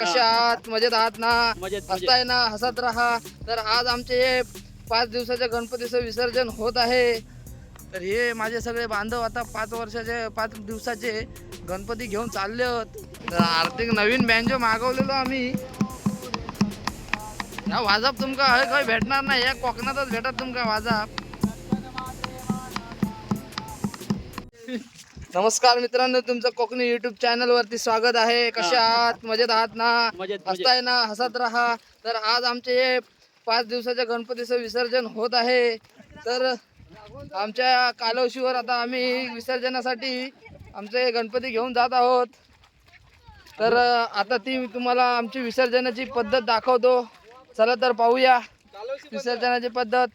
कशा आहात मजेत आहात ना? मजेत, मजेत. हसताय ना? हसत राहा. तर आज आमचे हे पाच दिवसाच्या गणपतीचं विसर्जन होत आहे. तर हे माझे सगळे बांधव आता पाच वर्षाचे पाच दिवसाचे गणपती घेऊन चालले होत तर आर्थिक नवीन बँजो मागवलेलो आम्ही. या वाजप तुमका हय काही भेटणार नाही. या कोकणातच भेटत तुमका वाजप नमस्कार मित्रांनो तुमचं कोकणी युट्यूब चॅनल वरती स्वागत आहे. कशा आहात? मजेत आहात ना? मजेत, मजेत. हसताय ना? हसत राहा. तर आज आमचे हे पाच दिवसाच्या गणपतीचं विसर्जन होत आहे. तर आमच्या कालवशीवर आता आम्ही विसर्जनासाठी आमचे गणपती घेऊन जात आहोत. तर आता ती तुम्हाला आमची विसर्जनाची पद्धत दाखवतो. चला तर पाहूया विसर्जनाची पद्धत.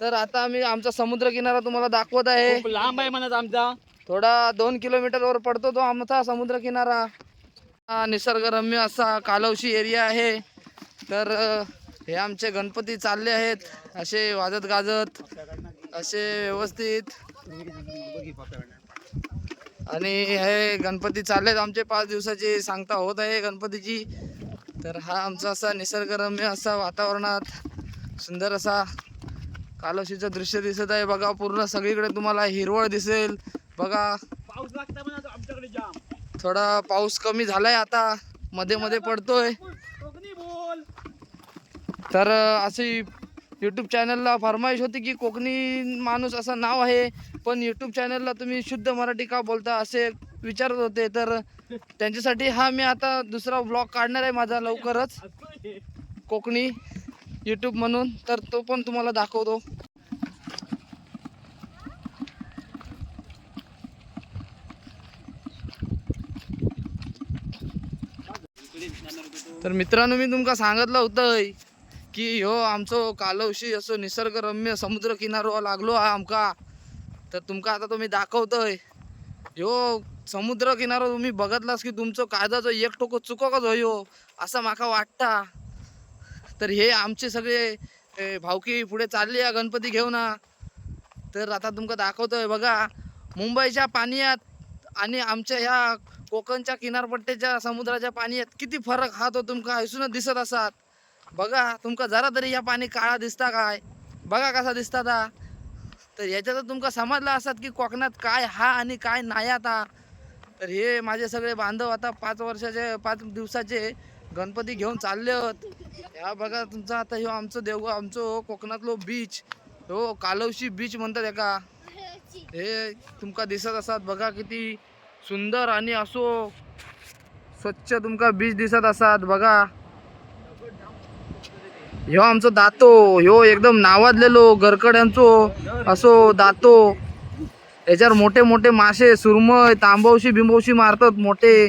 तर आता आम्ही आमचा समुद्र किनारा तुम्हाला दाखवत आहे. खूप लांब आहे म्हणत आमचा. थोडा दोन किलोमीटरवर पडतो तो आमचा समुद्र किनारा हा निसर्गरम्य असा कालवशी एरिया आहे. तर हे आमचे गणपती चालले आहेत. असे वाजत गाजत असे व्यवस्थित. आणि हे गणपती चालले आहेत आमचे पाच दिवसाची सांगता होत आहे गणपतीची. तर हा आमचा असा निसर्गरम्य असा वातावरणात सुंदर असा कालवशीचं दृश्य दिसत आहे. बघा पूर्ण सगळीकडे तुम्हाला हिरवळ दिसेल. बघा. पाऊस लागता म्हणत आमच्याकडे जाम. थोडा पाऊस कमी झालाय आता. मध्ये मध्ये पडतोय. बोल. तर अशी यूट्यूब चॅनलला फरमाईश होती की कोकणी माणूस असं नाव आहे पण यूट्यूब चॅनलला तुम्ही शुद्ध मराठी का बोलता असे विचारत होते. तर त्यांच्यासाठी हा मी आता दुसरा ब्लॉग काढणार आहे माझा लवकरच. कोकणी यूट्यूब म्हणून. तर तो पण तुम्हाला दाखवतो. तर मित्रांनो मी तुमका सांगितलं होतं की ह्यो आमचो कालवशी असो निसर्गरम्य समुद्र किनारो लागलो हा आमका. तर तुमका आता तुम्ही दाखवतोय. ह्यो समुद्र किनारो तुम्ही बघतलास की तुमचं कायदाचं एक टोको चुकोकच होयो असं माका वाटता. तर हे आमचे सगळे भावकी पुढे चालली आहे गणपती घेऊन. तर आता तुमका दाखवतोय बघा मुंबईच्या पाण्यात आणि आमच्या ह्या कोकणच्या किनारपट्टीच्या समुद्राच्या पाण्यात किती फरक हा तो तुमका हैसूनच दिसत असात बघा तुमका जरा तरी या पाणी काळा दिसता काय? बघा कसा दिसता ता. तर याच्यात तुमका समजला असत की कोकणात काय हा आणि काय नाही आता. तर हे माझे सगळे बांधव आता पाच वर्षाचे पाच दिवसाचे गणपती घेऊन चालले होत. ह्या बघा तुमचा आता ह्यो आमचं देव आमचं कोकणातलो बीच हो कालवशी बीच म्हणतात एका. हे तुमका दिसत असतात बघा किती सुंदर आणि असो स्वच्छ तुमका बीच दिसत असतात बघा. ह्यो आमचो दातो ह्यो एकदम नावाजलेलो गरकड्यांचो असो दातो. याच्यावर मोठे मोठे मासे सुरमय तांबवशी बिंबवशी मारतात मोठे.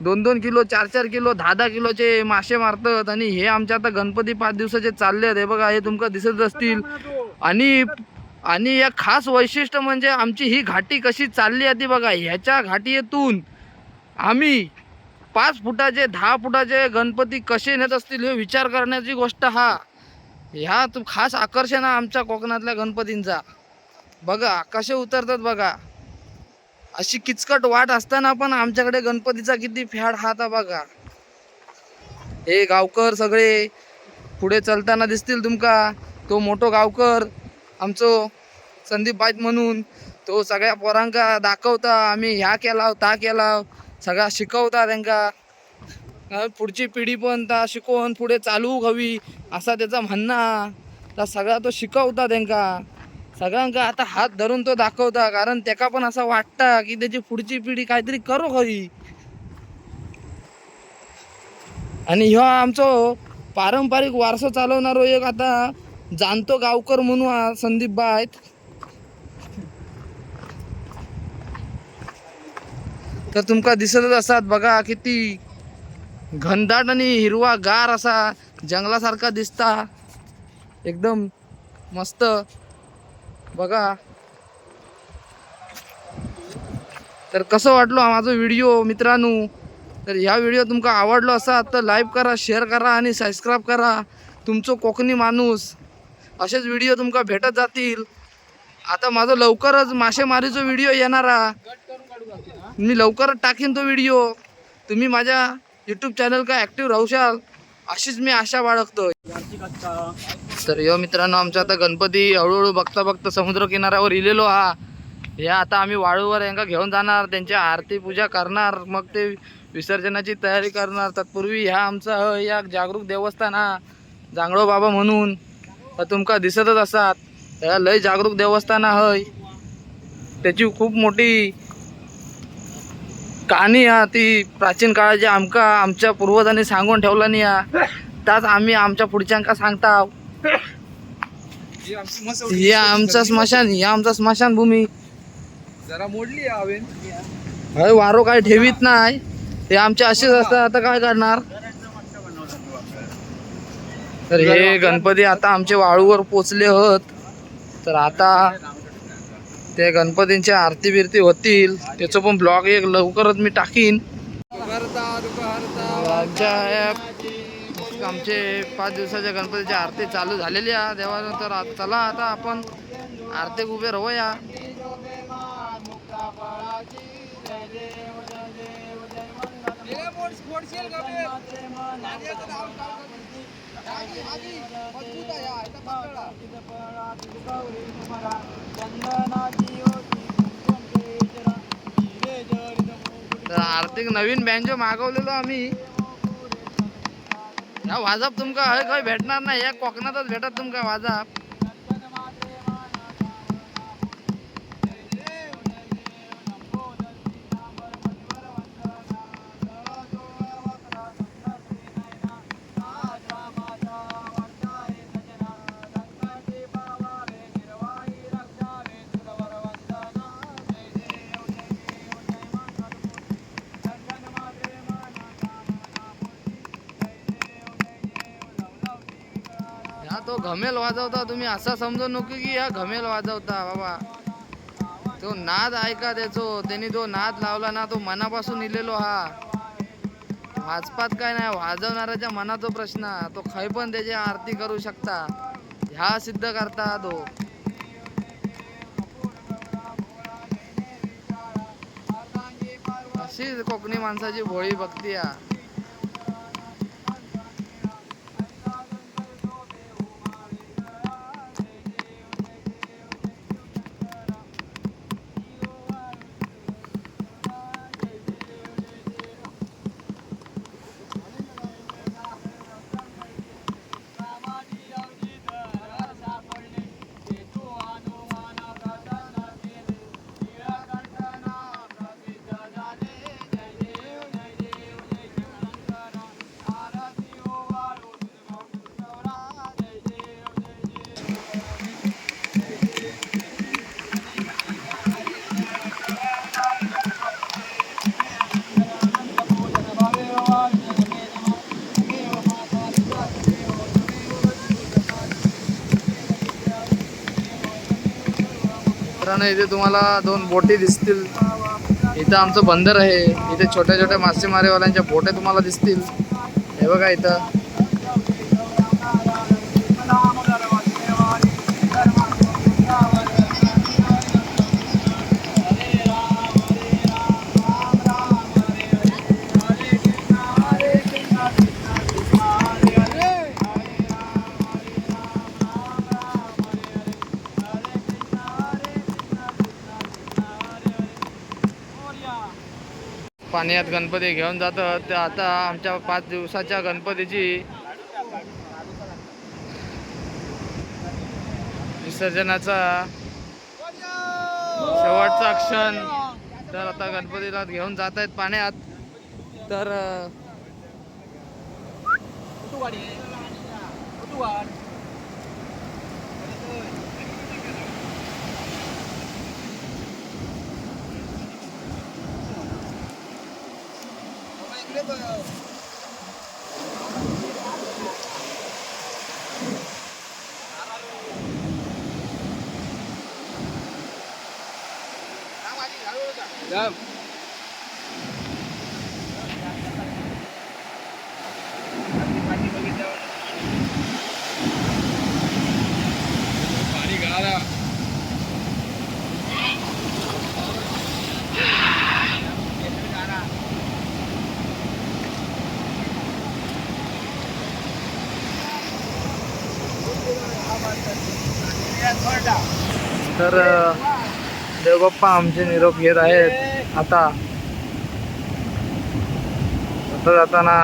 दोन दोन किलो चार चार किलो दहा दहा किलोचे मासे मारतात. आणि हे आमच्या आता गणपती पाच दिवसाचे चालले आहेत हे बघा हे तुमका दिसत असतील. आणि आणि एक खास वैशिष्ट्य म्हणजे आमची ही घाटी कशी चालली आहे ती बघा ह्याच्या घाटीतून आम्ही पाच फुटाचे दहा फुटाचे गणपती कसे नेत असतील हे विचार करण्याची गोष्ट हा. ह्या तू खास आकर्षण आहे आमच्या कोकणातल्या गणपतींचा. बघा कसे उतरतात बघा. अशी किचकट वाट असताना पण आमच्याकडे गणपतीचा किती फॅड हा आता बघा. हे गावकर सगळे पुढे चलताना दिसतील तुमका. तो मोठो गावकर आमचो संदीप बाईत म्हणून तो सगळ्या पोरांका दाखवता आम्ही ह्या केला ता केला सगळा शिकवता त्यांना पुढची पिढी पण ता शिकवून पुढे चालू हवी असा त्याचा म्हणणं. तर सगळा तो शिकवता त्यांना सगळ्यांका आता हात धरून तो दाखवता कारण त्याका पण असं वाटता की त्याची पुढची पिढी काहीतरी करू हवी. आणि ह्यो आमचो पारंपरिक वारसा चालवणारो एक आता जाणतो गावकर म्हणून हा संदीप बा आहेत. तर तुमका दिसतच असतात बघा किती घनदाट आणि हिरवा गार असा जंगलासारखा दिसता. एकदम मस्त. बघा. तर कसं वाटलो हा माझा व्हिडिओ मित्रांनो? तर ह्या व्हिडिओ तुमका आवडलो असा तर लाईक करा शेअर करा आणि सबस्क्राईब करा. तुमचो कोकणी माणूस असेच व्हिडिओ तुमका भेटत जातील. आता माझं लवकरच मासेमारीचा व्हिडिओ येणार मी लवकरच टाकीन तो व्हिडिओ तुम्ही माझ्या युट्यूब चॅनल काय ॲक्टिव्ह राहशाल अशीच मी आशा बाळगतोय. तर यो मित्रांनो आमचा आता गणपती हळूहळू बघता बघता समुद्र किनाऱ्यावर इलेलो हा. हे आता आम्ही वाळूवर यांना घेऊन जाणार त्यांची आरती पूजा करणार मग ते विसर्जनाची तयारी करणार. तत्पूर्वी ह्या आमचा या जागरूक देवस्थान हा. जांगळो बाबा म्हणून. तुमका दिसतच असतात ह्या लय जागरूक देवस्थान हा हय त्याची खूप मोठी कहाणी हा ती प्राचीन काळाची आमका आमच्या पूर्वजांनी सांगून ठेवला नाही हा. त्याच आम्ही आमच्या पुढच्यांका सांगता हे आमचा स्मशान ही आमचा स्मशान भूमी जरा मोडली अरे वारो काय ठेवीत नाही. हे आमचे असेच असतात आता काय करणार? तर हे गणपती आता आमचे वाळूवर पोचले होत. तर आता ते गणपतींची आरती बिरती होतील. त्याचं पण ब्लॉग एक लवकरच मी टाकीन. आमचे पाच दिवसाच्या गणपतीची आरती चालू झालेली आहे देवानंतर चला आता आपण आरतीक उभे राहूया. तर आर्थिक नवीन बँजो मागवलेलो आम्ही. ह्या वाजप तुमका हय खंय भेटणार नाही या कोकणातच भेटत तुमका वाजप तो घमेल वाजवता. तुम्ही असा समजू नको की हा घमेल वाजवता बाबा. तो नाद ऐका त्याचो. त्यांनी जो नाद लावला ना तो मनापासून इलेलो हा. वाजपात काय नाही वाजवणाऱ्याच्या मनातो प्रश्न. तो खय पण त्याची आरती करू शकता. ह्या सिद्ध करता तो. अशीच कोकणी माणसाची भोळी भक्ती हा. मित्रांनो इथे तुम्हाला दोन बोटी दिसतील. इथं आमचं बंदर आहे. इथे छोट्या छोट्या मासेमारीवाल्यांच्या बोटे तुम्हाला दिसतील. हे बघा इथं. पाण्यात गणपती घेऊन जातात तर आता आमच्या पाच दिवसाच्या गणपतीची विसर्जनाचा शेवटचा क्षण. तर आता गणपतीला घेऊन जात आहेत पाण्यात. तर leva तर देवबाप्पा आमचे निरोप घेत आहेत. आता आता जाताना